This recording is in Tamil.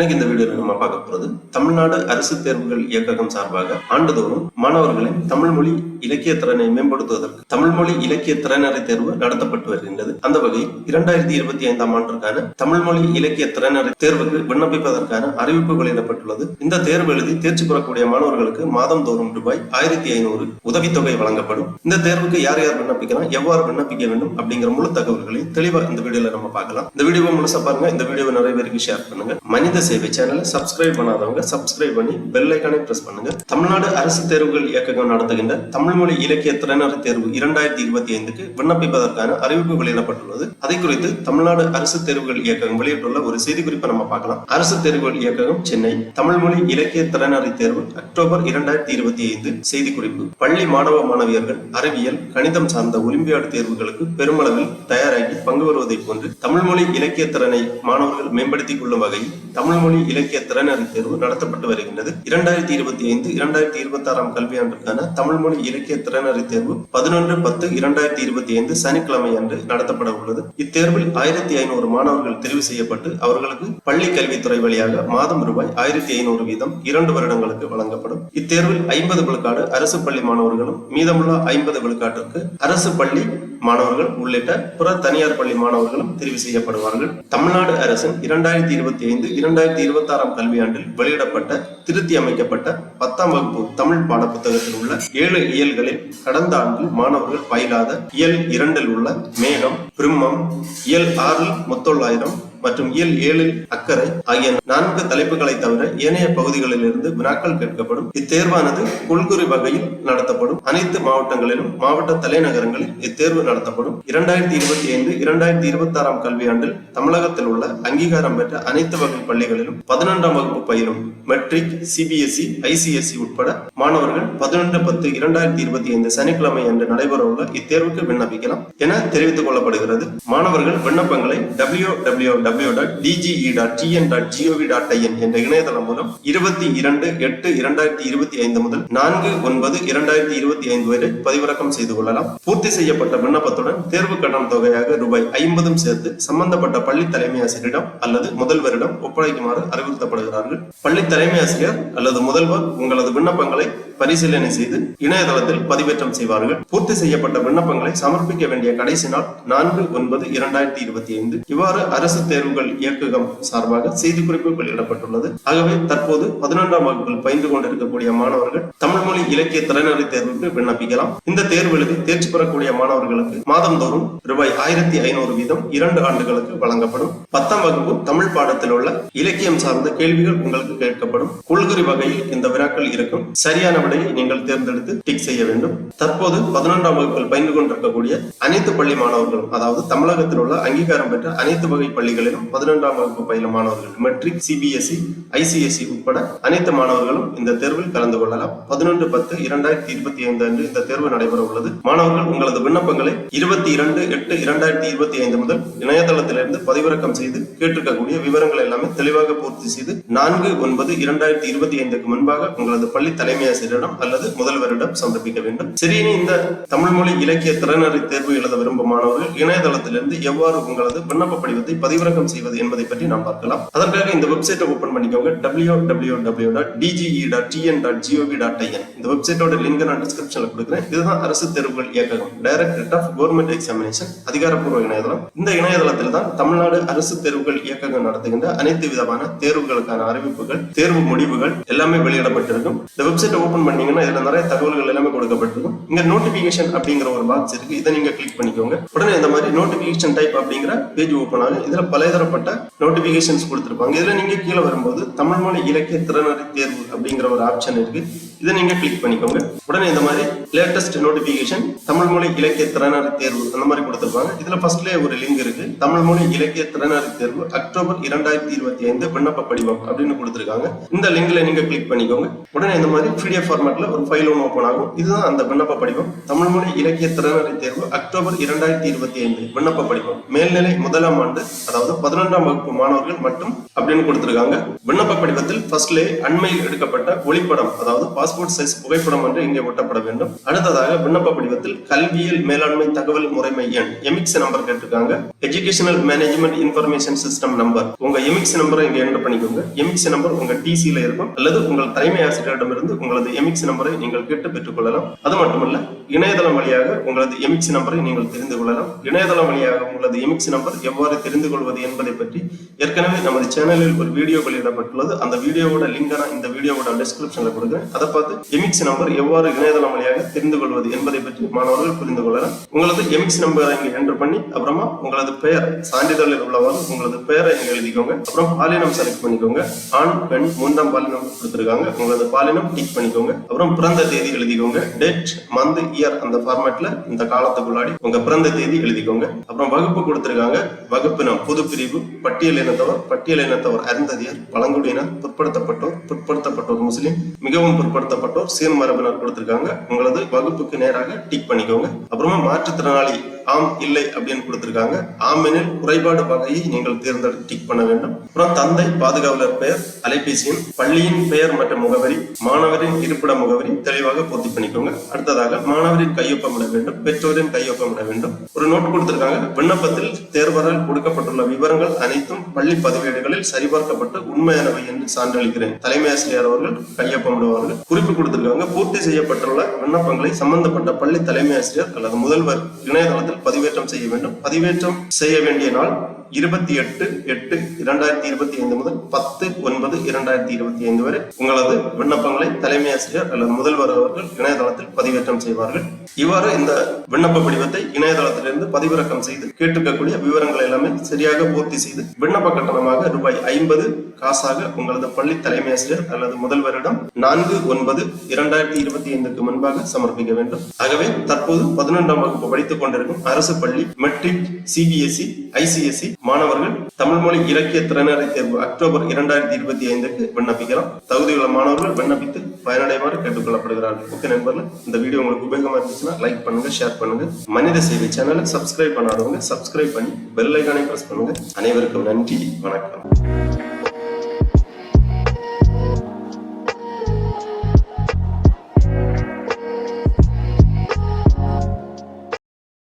இன்னைக்கு இந்த வீடியோவில் நம்ம பார்க்க போகிறது தமிழ்நாடு அரசு தேர்வுகள் இயக்ககம் சார்பாக ஆண்டுதோறும் மாணவர்களின் தமிழ் மொழி இலக்கிய திறனை மேம்படுத்துவதற்கு தமிழ் மொழி இலக்கிய திறனறை தேர்வு நடத்தப்பட்டு வருகின்றது. அந்த வகையில் இரண்டாயிரத்தி இருபத்தி ஐந்தாம் ஆண்டிற்கான தமிழ் மொழி இலக்கிய திறனறை தேர்வுக்கு விண்ணப்பிப்பதற்கான அறிவிப்பு வெளியிடப்பட்டுள்ளது இந்த தேர்வு எழுதி தேர்ச்சி பெறக்கூடிய மாணவர்களுக்கு மாதம் தோறும் ரூபாய் ஆயிரத்தி ஐநூறு உதவித்தொகை வழங்கப்படும். இந்த தேர்வுக்கு யார் யார் விண்ணப்பிக்கலாம் எவ்வாறு விண்ணப்பிக்க வேண்டும் அப்படிங்கிற முழு தகவல்களை தெளிவா இந்த வீடியோல நம்ம பார்க்கலாம். இந்த வீடியோவை முழுசா பாருங்க. இந்த வீடியோவை நிறைய பேருக்கு ஷேர் பண்ணுங்க. மனித சேவை சேனலை சப்ஸ்கிரைப் பண்ணாதவங்க சப்ஸ்கிரைப் பண்ணி பெல் ஐக்கானை பிரஸ் பண்ணுங்க. தமிழ்நாடு அரசு தேர்வுகள் இயக்ககம் நடத்துகின்ற தமிழ் மொழி இலக்கிய திறனறி தேர்வு இரண்டாயிரத்தி இருபத்தி ஐந்துக்கு விண்ணப்பிப்பதற்கான அறிவிப்பு வெளியிடப்பட்டுள்ளது. அதை குறித்து தமிழ்நாடு அரசு தேர்வுகள் இயக்ககம் வெளியிட்டுள்ள ஒரு செய்திக்குறிப்பை நம்ம பார்க்கலாம். அரசு தேர்வுகள் இயக்ககம் சென்னை தமிழ் மொழி இலக்கிய திறனறி தேர்வு அக்டோபர் இரண்டாயிரத்தி இருபத்தி ஐந்து செய்திக்குறிப்பு. பள்ளி மாணவ மாணவியர்கள் அறிவியல் கணிதம் சார்ந்த ஒலிம்பியாடு தேர்வுகளுக்கு பெருமளவில் தயாராகி பங்கு வருவதை போன்று தமிழ் மொழி இலக்கிய திறனை மாணவர்கள் மேம்படுத்திக் கொள்ளும் வகையில் தமிழ் மொழி இலக்கிய திறனறி தேர்வு நடத்தப்பட்டு வருகின்றது. இரண்டாயிரத்தி இருபத்தி ஐந்து இரண்டாயிரத்தி இருபத்தி ஆறாம் கல்வியாண்டுக்கான தமிழ் மொழி இலக்கிய திறனறி தேர்வு பதினொன்று பத்து இரண்டாயிரத்தி இருபத்தி ஐந்து சனிக்கிழமை அன்று நடத்தப்பட உள்ளது. இத்தேர்வில் ஆயிரத்தி ஐநூறு மாணவர்கள் தெரிவு செய்யப்பட்டு அவர்களுக்கு பள்ளி கல்வித்துறை வழியாக மாதம் ரூபாய் ஆயிரத்தி ஐநூறு வீதம் இரண்டு வருடங்களுக்கு வழங்கப்படும். இத்தேர்வில் ஐம்பது விழுக்காடு அரசு பள்ளி மாணவர்களும் மீதமுள்ள ஐம்பது விழுக்காட்டிற்கு அரசு பள்ளி மாணவர்கள் உள்ளிட்ட புற தனியார் பள்ளி மாணவர்களும் தெரிவு செய்யப்படுவார்கள். தமிழ்நாடு அரசின் இரண்டாயிரத்தி இருபத்தி ஐந்து இரண்டாயிரத்தி இருபத்தி ஆறாம் கல்வியாண்டில் வெளியிடப்பட்ட திருத்தி அமைக்கப்பட்ட பத்தாம் வகுப்பு தமிழ் பாட புத்தகத்தில் உள்ள ஏழு இயல்களில் கடந்த ஆண்டில் மாணவர்கள் பயிலாத இயல் இரண்டில் உள்ள மேகம் பிரம்மம் இயல் ஆறில் முத்தொள்ளாயிரம் மற்றும் இயல் ஏழில் அக்கறை ஆகிய நான்கு தலைப்புகளை தவிர ஏனைய பகுதிகளில் இருந்து வினாக்கள் கேட்கப்படும். இத்தேர்வானது கொள்குறி வகையில் நடத்தப்படும். அனைத்து மாவட்டங்களிலும் மாவட்ட தலைநகரங்களில் இத்தேர்வு நடத்தப்படும். இரண்டாயிரத்தி இருபத்தி ஐந்து இரண்டாயிரத்தி இருபத்தி ஆறாம் கல்வியாண்டில் தமிழகத்தில் உள்ள அங்கீகாரம் பெற்ற அனைத்து வகை பள்ளிகளிலும் பதினொன்றாம் வகுப்பு பயிலும் மெட்ரிக் சிபிஎஸ்இ ஐசிஎஸ்இ உட்பட மாணவர்கள் பதினொன்று பத்து இரண்டாயிரத்தி இருபத்தி ஐந்து சனிக்கிழமை அன்று நடைபெறவுள்ள இத்தேர்வுக்கு விண்ணப்பிக்கலாம் என தெரிவித்துக் கொள்ளப்படுகிறது. மாணவர்கள் விண்ணப்பங்களை W W W dot DGE dot TN dot GOV dot IN என்ற இணையதளம் மூலம் இருபத்தி இரண்டு எட்டு இரண்டாயிரத்தி இருபத்தி ஐந்து முதல் நான்கு ஒன்பது இரண்டாயிரத்தி இருபத்தி ஐந்து வரை பதிவிறக்கம் செய்து கொள்ளலாம். பூர்த்தி செய்யப்பட்ட விண்ணப்பத்துடன் தேர்வு கட்டண தொகையாக ரூபாய் ஐம்பதும் சேர்த்து சம்பந்தப்பட்ட பள்ளி தலைமை ஆசிரியரிடம் அல்லது முதல்வரிடம் ஒப்படைக்குமாறு அறிவுறுத்தப்படுகிறார்கள். பள்ளி தலைமை ஆசிரியர் அல்லது முதல்வர் உங்களது விண்ணப்பங்களை பரிசீலனை செய்து இணையதளத்தில் பதிவேற்றம் செய்வார்கள். பூர்த்தி செய்யப்பட்ட விண்ணப்பங்களை சமர்ப்பிக்க வேண்டிய கடைசி நாள் நான்கு ஒன்பது இரண்டாயிரத்தி இருபத்தி ஐந்து. இவ்வாறு அரசு தேர்வு தேர்வுகள் இயக்ககம் சார்பாக செய்தி குறிப்பு வெளியிடப்பட்டுள்ளது. ஆகவே தற்போது பதினொன்றாம் வகுப்பில் பயின்று கொண்டிருக்கக்கூடிய மாணவர்கள் தமிழ் மொழி இலக்கிய திறனறி தேர்வுக்கு விண்ணப்பிக்கலாம். இந்த தேர்வு எழுதி தேர்ச்சி பெறக்கூடிய மாணவர்களுக்கு மாதந்தோறும் ரூபாய் ஆயிரத்தி ஐநூறு வீதம் இரண்டு ஆண்டுகளுக்கு வழங்கப்படும். பத்தாம் வகுப்பு தமிழ் பாடத்தில் உள்ள இலக்கியம் சார்ந்த கேள்விகள் உங்களுக்கு கேட்கப்படும். கொள்குறி வகையில் இந்த வினாக்கள் இருக்கும். சரியான விடையை நீங்கள் தேர்ந்தெடுத்து டிக் செய்ய வேண்டும். தற்போது பதினொன்றாம் வகுப்பில் பயின்று கொண்டிருக்கக்கூடிய அனைத்து பள்ளி மாணவர்களும் அதாவது தமிழகத்தில் உள்ள அங்கீகாரம் பெற்ற அனைத்து வகை பள்ளிகளில் பள்ளிகளிலும் பதினொன்றாம் வகுப்பு பயிலும் மாணவர்களுக்கு மெட்ரிக் சிபிஎஸ்இ ஐசிஎஸ்இ உட்பட அனைத்து மாணவர்களும் இந்த தேர்வில் கலந்து கொள்ளலாம். பதினொன்று பத்து இரண்டாயிரத்தி இருபத்தி ஐந்து அன்று இந்த தேர்வு நடைபெற உள்ளது. மாணவர்கள் உங்களது விண்ணப்பங்களை இருபத்தி இரண்டு எட்டு இரண்டாயிரத்தி இருபத்தி ஐந்து முதல் இணையதளத்திலிருந்து பதிவிறக்கம் செய்து கேட்டிருக்கக்கூடிய விவரங்கள் எல்லாமே தெளிவாக பூர்த்தி செய்து நான்கு ஒன்பது இரண்டாயிரத்தி இருபத்தி ஐந்துக்கு முன்பாக உங்களது பள்ளி தலைமை ஆசிரியரிடம் அல்லது முதல்வரிடம் சமர்ப்பிக்க வேண்டும். சரி இந்த தமிழ் மொழி இலக்கிய திறனறி தேர்வு எழுத விரும்பும் மாணவர்கள் இணையதளத்திலிருந்து எவ்வாறு உங்களது விண்ணப்ப படிவத்தை பதிவிறக்கம் செய்வது என்பதை பற்றி நாம் பார்க்கலாம். அதற்காக இந்த வெப்சைட்டை ஓபன் பண்ணிக்கோங்க. W W W dot DGE dot TN dot GOV dot IN இந்த வெப்சைட்டோட லிங்க் நான் டிஸ்கிரிப்ஷன்ல கொடுக்குறேன். இதுதான் அரசு தேர்வுகள் இயக்ககம். டைரக்டரேட் ஆஃப் கவர்மெண்ட் எக்ஸாமினேஷன் அதிகாரப்பூர்வ இணையதளம். இந்த இணையதளத்தில் தான் தமிழ்நாடு அரசு தேர்வுகள் இயக்ககம் நடத்துகின்ற அனைத்து விதமான தேர்வுகளுக்கான அறிவிப்புகள் தேர்வு முடிவுகள் எல்லாமே வெளியிடப்பட்டிருக்கும். இந்த வெப்சைட்டை ஓபன் பண்ணீங்கன்னா இதுல நிறைய தகவல்கள் எல்லாமே கொடுக்கப்பட்டிருக்கும். இங்க நோட்டிபிகேஷன் அப்படிங்கிற ஒரு பாக்ஸ் இருக்கு. இதை நீங்க கிளிக் பண்ணிக்கோங்க. உடனே இந்த மாதிரி நோட்டிபிகேஷன் டைப் அப்படிங்கிற பேஜ் ஓபன் ஆகும். இதுல பலதரப்பட்ட நோட்டிபிகேஷன்ஸ் கொடுத்திருப்பாங்க. இதுல நீங்க கீழே வரும்போது தமிழ் மொழி இலக்கிய திறனறி தேர்வு அப்படிங்கிற ஒரு ஆப்ஷன் இருக்கு. இதை நீங்க கிளிக் பண்ணிக்கோங்க. உடனே இந்த மாதிரி லேட்டஸ்ட் நோட்டிபிகேஷன் தமிழ் மொழி இலக்கிய திறனர் தேர்வு அந்த மாதிரி கொடுத்துருப்பாங்க. இதுல ஃபர்ஸ்ட்லயே ஒரு லிங்க் இருக்கு. தமிழ் மொழி இலக்கிய திறனறி தேர்வு அக்டோபர் இரண்டாயிரத்தி இருபத்தி ஐந்து விண்ணப்ப படிவம் அப்படின்னு கொடுத்துருக்காங்க. இந்த லிங்க்ல நீங்க கிளிக் பண்ணிக்கோங்க. உடனே இந்த மாதிரி பிடிஎஃப் ஃபார்மேட்ல ஒரு ஃபைல் ஒன்று ஓப்பன் ஆகும். இதுதான் அந்த விண்ணப்ப படிவம். தமிழ் மொழி இலக்கிய திறனறி தேர்வு அக்டோபர் இரண்டாயிரத்தி இருபத்தி ஐந்து விண்ணப்ப படிவம். மேல்நிலை முதலாம் ஆண்டு அதாவது பதினொன்றாம் வகுப்பு மாணவர்கள் மட்டும் அப்படின்னு கொடுத்துருக்காங்க. விண்ணப்ப படிவத்தில் ஃபர்ஸ்ட்லே அண்மையில் எடுக்கப்பட்ட ஒளிப்படம் அதாவது பாஸ்போர்ட் சைஸ் புகைப்படம் என்று இங்கே ஒட்டப்பட வேண்டும். அடுத்ததாக விண்ணப்ப படிவத்தில் கல்வியில் மேலாண்மை தகவல் முறைமை எண் எமிக்ஸ் நம்பர் கேட்டிருக்காங்க. Educational management information system number உங்க எமிக்ஸ் நம்பரை இங்க என்டர் பண்ணிக்கோங்க. எமிக்ஸ் நம்பர் உங்க டிசியில இருக்கும். அல்லது உங்கள் தலைமை ஆசிரியரிடமிருந்து உங்களது எமிக்ஸ் நம்பரை நீங்கள் கேட்டு பெற்றுக் கொள்ளலாம். அது மட்டுமல்ல இணையதளம் வழியாக உங்களது எமிக்ஸ் நம்பரை நீங்கள் தெரிந்து கொள்ளலாம். இணையதளம் வழியாக உங்களது எமிக்ஸ் நம்பர் எவ்வாறு தெரிந்து கொள்வது என்பதை பற்றி ஏற்கனவே நமது சேனலில் ஒரு வீடியோ வெளியிடப்பட்டுள்ளது அந்த வீடியோவோட லிங்க் நான் இந்த வீடியோவோட டிஸ்கிரிப்ஷன்ல கொடுக்குறேன். அதை பார்த்து எமிக்ஸ் நம்பர் எவ்வாறு இணையதளம் வழியாக தெரிந்து கொள்வது என்பதை பற்றி மாணவர்கள் புரிந்து கொள்ளலாம். உங்களது எமிக்ஸ் நம்பரை இங்கே என்டர் பண்ணி அப்புறமா உங்களது பெயர் சான்றிதழில் உள்ளவாறு உங்களது பெயரை நீங்கள் எழுதிக்கோங்க. அப்புறம் பாலினம் செலக்ட் பண்ணிக்கோங்க. ஆண் பெண் மூன்றாம் பாலினம் கொடுத்துருக்காங்க. உங்களது பாலினம் டிக் பண்ணிக்கோங்க. அப்புறம் பிறந்த தேதி எழுதிக்கோங்க. டேட் மந்த் இயர் அந்த ஃபார்மேட்ல இந்த காலத்துக்குள்ளாடி உங்க பிறந்த தேதி எழுதிக்கோங்க. அப்புறம் வகுப்பு கொடுத்திருக்காங்க. வகுப்பினம் பொது பிரிவு பட்டியல் இனத்தவர் பட்டியல் இனத்தவர் அருந்ததியர் பழங்குடியினர் பிற்படுத்தப்பட்டோர் பிற்படுத்தப்பட்டோர் முஸ்லீம் மிகவும் பிற்படுத்தப்பட்டோர் சீர் மரபினர் கொடுத்திருக்காங்க. உங்களது வகுப்புக்கு நேராக டிக் பண்ணிக்கோங்க. அப்புறமா மாற்றுத்திறனாளி ஆம் இல்லை அப்படின்னு கொடுத்திருக்காங்க. ஆம் எனில் குறைபாடு வகையை நீங்கள் தேர்ந்தெடுத்து டிக் பண்ண வேண்டும். அப்புறம் தந்தை பாதுகாவலர் பெயர் அலைபேசியின் பள்ளியின் பெயர் மற்றும் முகவரி மாணவரின் இருப்பிட முகவரி தெளிவாக பூர்த்தி பண்ணிக்கோங்க. அடுத்ததாக மாணவரின் கையொப்பமிட வேண்டும் பெற்றோரின் கையொப்பமிட வேண்டும். ஒரு நோட் கொடுத்திருக்காங்க. விண்ணப்பத்தில் தேர்வரால் கொடுக்கப்பட்டுள்ள விவரங்கள் அனைத்தும் பள்ளி பதிவேடுகளில் சரிபார்க்கப்பட்டு உண்மையானவை என்று சான்றளிக்கிறேன். தலைமை ஆசிரியர் அவர்கள் கையொப்பமிடுவார்கள். குறிப்பு கொடுத்திருக்காங்க. பூர்த்தி செய்யப்பட்டுள்ள விண்ணப்பங்களை சம்பந்தப்பட்ட பள்ளி தலைமை ஆசிரியர் அல்லது முதல்வர் இணையதளத்தில் பதிவேற்றம் செய்ய வேண்டும். பதிவேற்றம் செய்ய வேண்டிய நாள் இருபத்தி எட்டு எட்டு இரண்டாயிரத்தி இருபத்தி ஐந்து முதல் பத்து ஒன்பது இரண்டாயிரத்தி இருபத்தி ஐந்து வரை உங்களது விண்ணப்பங்களை தலைமை ஆசிரியர் அல்லது முதல்வர் அவர்கள் இணையதளத்தில் பதிவேற்றம் செய்வார்கள். இவ்வாறு இந்த விண்ணப்ப படிவத்தை இணையதளத்திலிருந்து பதிவிறக்கம் செய்து கேட்டிருக்கக்கூடிய விவரங்களை எல்லாமே சரியாக பூர்த்தி செய்து விண்ணப்ப கட்டணமாக ரூபாய் ஐம்பது காசாக உங்களது பள்ளி தலைமை ஆசிரியர் அல்லது முதல்வரிடம் நான்கு ஒன்பது இரண்டாயிரத்தி இருபத்தி ஐந்துக்கு முன்பாக சமர்ப்பிக்க வேண்டும். ஆகவே தற்போது பதினொன்றாம் வகுப்பு படித்துக் கொண்டிருக்கும் அரசு பள்ளி மெட்ரிக் சிபிஎஸ்இ ஐசிஎஸ்இ மாணவர்கள் தமிழ் மொழி இலக்கிய திறனறி தேர்வு அக்டோபர் இரண்டாயிரத்தி இருபத்தி ஐந்துக்கு விண்ணப்பிக்கலாம். தகுதியுள்ள மாணவர்கள் விண்ணப்பித்து பயனடைமாறு கேட்டுக்கொள்ளப்படுகிறார்கள். ஓகே நண்பர்கள் இந்த வீடியோ உங்களுக்கு உபயோகமா இருந்துச்சுன்னா லைக் பண்ணுங்க ஷேர் பண்ணுங்க. மனித சேவை சேனலை சப்ஸ்கிரைப் பண்ணாதவங்க சப்ஸ்கிரைப் பண்ணி பெல் ஐக்கானை பிரஸ் பண்ணுங்க. அனைவருக்கும் நன்றி வணக்கம்.